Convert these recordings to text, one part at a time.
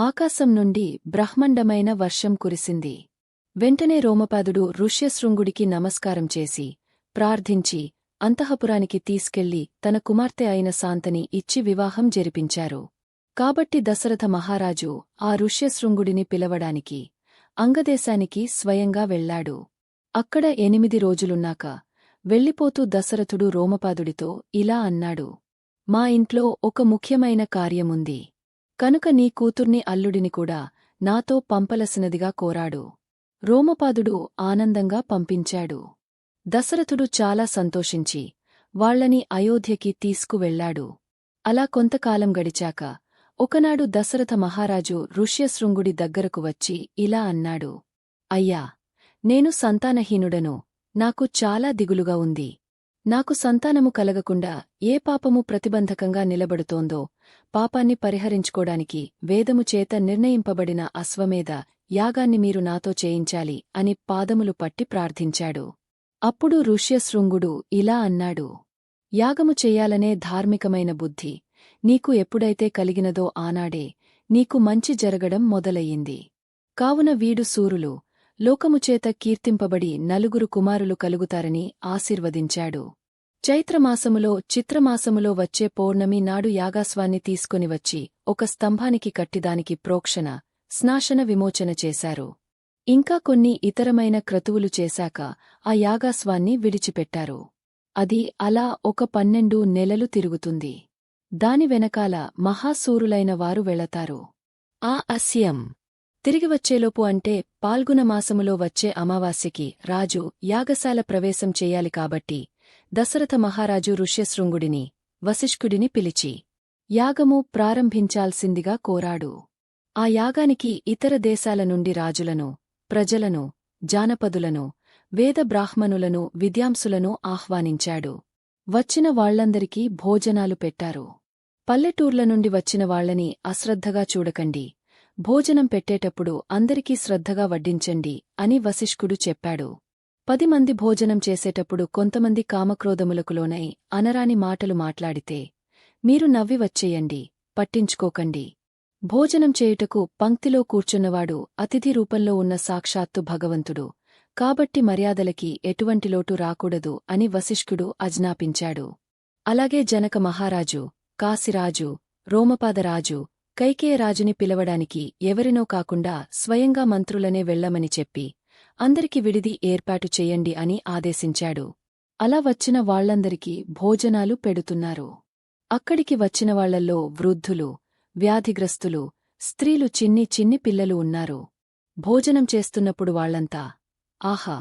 ఆకాశం నుండి బ్రహ్మండమైన వర్షం కురిసింది. వెంటనే రోమపాదుడు ఋష్యశృంగుడికి నమస్కారం చేసి ప్రార్థించి అంతఃపురానికి తీసుకెళ్ళి తన కుమార్తె అయిన శాంతని ఇచ్చి వివాహం జరిపించారు. కాబట్టి దశరథ మహారాజు ఆ ఋష్యశృంగుడిని పిలవడానికి అంగదేశానికి స్వయంగా వెళ్ళాడు అక్కడ ఎనిమిది రోజులున్నాక వెళ్ళిపోతూ దశరథుడు రోమపాదుడితో ఇలా అన్నాడు. మా ఇంట్లో ఒక ముఖ్యమైన కార్యముంది. కనుక నీ కూతుర్ని అల్లుడిని కూడా నాతో పంపలసినదిగా కోరాడు. రోమపాదుడు ఆనందంగా పంపించాడు. దశరథుడు చాలా సంతోషించి వాళ్ళని అయోధ్యకి తీసుకువెళ్ళాడు అలా కొంతకాలం గడిచాక ఒకనాడు దశరథ మహారాజు ఋష్యశృంగుడి దగ్గరకు వచ్చి ఇలా అన్నాడు. అయ్యా నేను సంతానహీనుడను. నాకు చాలా దిగులుగా ఉంది. నాకు సంతానము కలగకుండా ఏ పాపము ప్రతిబంధకంగా నిలబడుతోందో పాపాన్ని పరిహరించుకోడానికి వేదము చేత నిర్ణయింపబడిన అశ్వమేధ యాగాన్ని మీరు నాతో చేయించాలి అని పాదములు పట్టి ప్రార్థించాడు. అప్పుడు ఋష్యశృంగుడు ఇలా అన్నాడు యాగము చెయ్యాలనే ధార్మికమైన బుద్ధి నీకు ఎప్పుడైతే కలిగినదో ఆనాడే నీకు మంచి జరగడం మొదలయ్యింది. కావున వీడు సూరులు లోకముచేత కీర్తింపబడి నలుగురు కుమారులు కలుగుతారని ఆశీర్వదించాడు. చైత్రమాసములో చిత్రమాసములో వచ్చే పౌర్ణమి నాడు యాగాస్వాన్ని తీసుకుని వచ్చి ఒక స్తంభానికి కట్టిదానికి ప్రోక్షణ స్నాశన విమోచన చేశారు. ఇంకా కొన్ని ఇతరమైన క్రతువులు చేశాక ఆ యాగాస్వాన్ని విడిచిపెట్టారు. అది అలా ఒక పన్నెండు నెలలు తిరుగుతుంది. దాని వెనకాల మహాసూరులైన వారు వెళతారు. ఆ అస్యం తిరిగి వచ్చేలోపు అంటే పాల్గుణ మాసములో వచ్చే అమావాస్యకి రాజు యాగశాల ప్రవేశం చేయాలి కాబట్టి దశరథ మహారాజు ఋష్యశృంగుడిని వశిష్కుడిని పిలిచి యాగము ప్రారంభించాల్సిందిగా కోరాడు. ఆ యాగానికి ఇతర దేశాల నుండి రాజులను ప్రజలను జానపదులను వేద బ్రాహ్మణులను విద్యాంసులను ఆహ్వానించాడు. వచ్చిన వాళ్ళందరికీ భోజనాలు పెట్టారు. పల్లెటూర్ల నుండి వచ్చిన వాళ్ళని అశ్రద్ధగా చూడకండి. భోజనం పెట్టేటప్పుడు అందరికీ శ్రద్ధగా వడ్డించండి అని వశిష్కుడు చెప్పాడు. పది మంది భోజనం చేసేటప్పుడు కొంతమంది కామక్రోధములకు లోనై అనరాని మాటలు మాట్లాడితే మీరు నవ్వి వచ్చేయండి పట్టించుకోకండి. భోజనం చేయుటకు పంక్తిలో కూర్చున్నవాడు అతిథి రూపంలో ఉన్న సాక్షాత్తు భగవంతుడు కాబట్టి మర్యాదలకి ఎటువంటి లోటు రాకూడదు అని వశిష్కుడు అజ్ఞాపించాడు అలాగే జనక మహారాజు కాశిరాజు రోమపాదరాజు కైకేయరాజుని పిలవడానికి ఎవరినో కాకుండా స్వయంగా మంత్రులనే వెళ్ళమని చెప్పి అందరికి విడిది ఏర్పాటు చెయ్యండి అని ఆదేశించాడు. అలా వచ్చిన వాళ్ళందరికీ భోజనాలు పెడుతున్నారు. అక్కడికి వచ్చిన వాళ్ళల్లో వృద్ధులు వ్యాధిగ్రస్తులు స్త్రీలు చిన్ని చిన్ని పిల్లలు ఉన్నారు. భోజనం చేస్తున్నప్పుడు వాళ్ళంతా ఆహా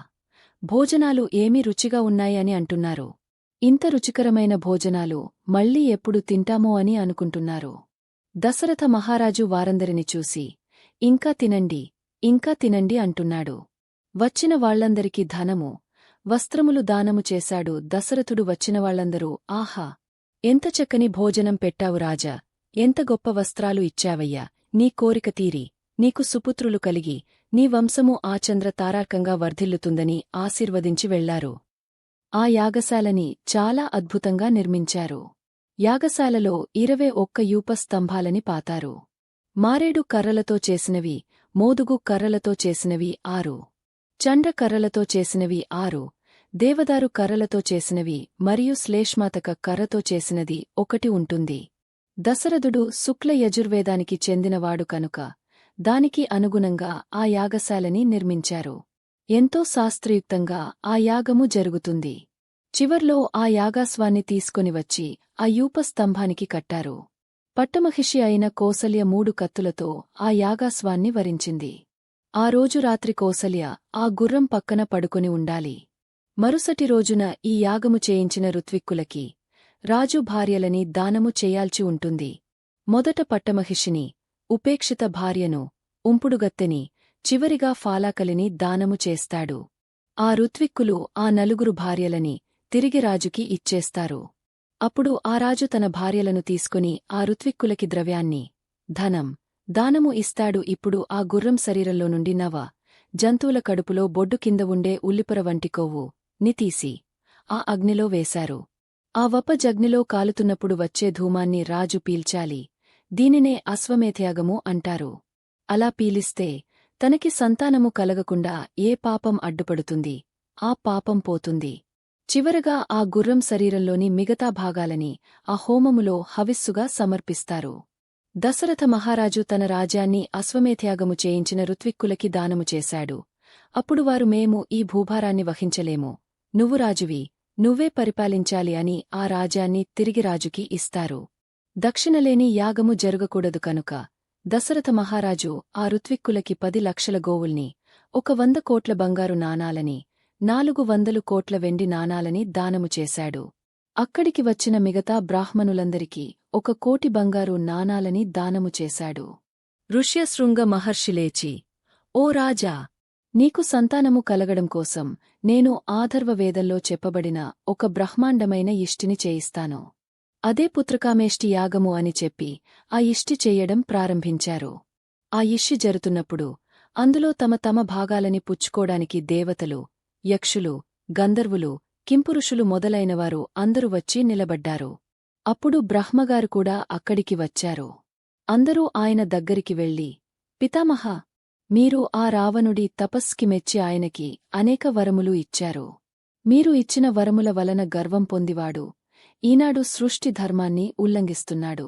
భోజనాలు ఏమీ రుచిగా ఉన్నాయని అంటున్నారు. ఇంత రుచికరమైన భోజనాలు మళ్ళీ ఎప్పుడు తింటామో అని అనుకుంటున్నారు. దశరథ మహారాజు వారందరిని చూసి ఇంకా తినండి ఇంకా తినండి అంటున్నాడు. వచ్చిన వాళ్ళందరికీ ధనము వస్త్రములు దానము చేశాడు దశరథుడు వచ్చినవాళ్ళందరూ ఆహా ఎంత చక్కని భోజనం పెట్టావు రాజా ఎంత గొప్ప వస్త్రాలు ఇచ్చావయ్యా నీ కోరిక తీరి నీకు సుపుత్రులు కలిగి నీ వంశము ఆచంద్ర తారార్కంగా వర్ధిల్లుతుందని ఆశీర్వదించి వెళ్ళారు. ఆ యాగశాలని చాలా అద్భుతంగా నిర్మించారు. యాగశాలలో ఇరవై ఒక్క యూప స్తంభాలని పాతారు. మారేడు కర్రలతో చేసినవి మోదుగు కర్రలతో చేసినవి ఆరు. చండ్ర కర్రలతో చేసినవి ఆరు. దేవదారు కర్రలతో చేసినవి మరియు శ్లేష్మాతక కర్రతో చేసినది ఒకటి ఉంటుంది. దశరథుడు శుక్ల యజుర్వేదానికి చెందినవాడు కనుక దానికి అనుగుణంగా ఆ యాగశాలని నిర్మించారు. ఎంతో శాస్త్రయుక్తంగా ఆ యాగము జరుగుతుంది. చివర్లో ఆ యాగాస్వాన్ని తీసుకుని వచ్చి ఆ యూపస్తంభానికి కట్టారు. పట్టమహిషి అయిన కోసల్య మూడు కత్తులతో ఆ యాగాస్వాన్ని వరించింది. ఆ రోజు రాత్రి కోసల్య ఆ గుర్రం పక్కన పడుకుని ఉండాలి. మరుసటి రోజున ఈ యాగము చేయించిన ఋత్విక్కులకి రాజు భార్యలని దానము చేయాల్చి ఉంటుంది. మొదట పట్టమహిషిని ఉపేక్షిత భార్యను ఉంపుడుగత్తెని చివరిగా ఫాలాకలిని దానము చేస్తాడు. ఆ ఋత్విక్కులు ఆ నలుగురు భార్యలని తిరిగి రాజుకి ఇచ్చేస్తారు. అప్పుడు ఆ రాజు తన భార్యలను తీసుకుని ఆ ఋత్విక్కులకి ద్రవ్యాన్ని ధనం దానము ఇస్తాడు. ఇప్పుడు ఆ గుర్రం శరీరంలో నుండి నవ జంతువుల కడుపులో బొడ్డు కింద ఉండే ఉల్లిపుర వంటి కొవ్వు నితీసి ఆ అగ్నిలో వేశారు. ఆ వప జగ్నిలో కాలుతున్నప్పుడు వచ్చే ధూమాన్ని రాజు పీల్చాలి. దీనినే అశ్వమేధయాగము అంటారు. అలా పీలిస్తే తనకి సంతానము కలగకుండా ఏ పాపం అడ్డుపడుతుంది? ఆ పాపం పోతుంది. చివరగా ఆ గుర్రం శరీరంలోని మిగతా భాగాలని ఆ హోమములో హవిస్సుగా సమర్పిస్తారు. దశరథ మహారాజు తన రాజ్యాన్ని అశ్వమేధ్యాగము చేయించిన ఋత్విక్కులకి దానము చేశాడు. అప్పుడు వారు మేము ఈ భూభారాన్ని వహించలేము. నువ్వు రాజువి నువ్వే పరిపాలించాలి అని ఆ రాజ్యాన్ని తిరిగి రాజుకి ఇస్తారు. దక్షిణలేని యాగము జరగకూడదు కనుక దశరథ మహారాజు ఆ ఋత్విక్కులకి పది లక్షల గోవుల్ని ఒక వంద కోట్ల బంగారు నాణాలని నాలుగు వందలు కోట్ల వెండి నాణాలని దానము చేశాడు. అక్కడికి వచ్చిన మిగతా బ్రాహ్మణులందరికీ ఒక కోటి బంగారు నాణాలని దానము చేశాడు. ఋష్యశృంగ మహర్షి లేచి ఓ రాజా నీకు సంతానము కలగడం కోసం నేను ఆధర్వవేదంలో చెప్పబడిన ఒక బ్రహ్మాండమైన ఇష్టిని చేయిస్తాను. అదే పుత్రకామేష్టి యాగము అని చెప్పి ఆ ఇష్టి చెయ్యడం ప్రారంభించారు. ఆ ఇష్టి జరుతున్నప్పుడు అందులో తమ తమ భాగాలని పుచ్చుకోడానికి దేవతలు యక్షులు గంధర్వులు కింపురుషులు మొదలైనవారు అందరూ వచ్చి నిలబడ్డారు. అప్పుడు బ్రహ్మగారు కూడా అక్కడికి వచ్చారు. అందరూ ఆయన దగ్గరికి వెళ్ళి పితామహ మీరు ఆ రావణుడి తపస్కి మెచ్చి ఆయనకి అనేక వరములు ఇచ్చారు. మీరు ఇచ్చిన వరముల వలన గర్వం పొందివాడు. ఈనాడు సృష్టి ధర్మాన్ని ఉల్లంఘిస్తున్నాడు.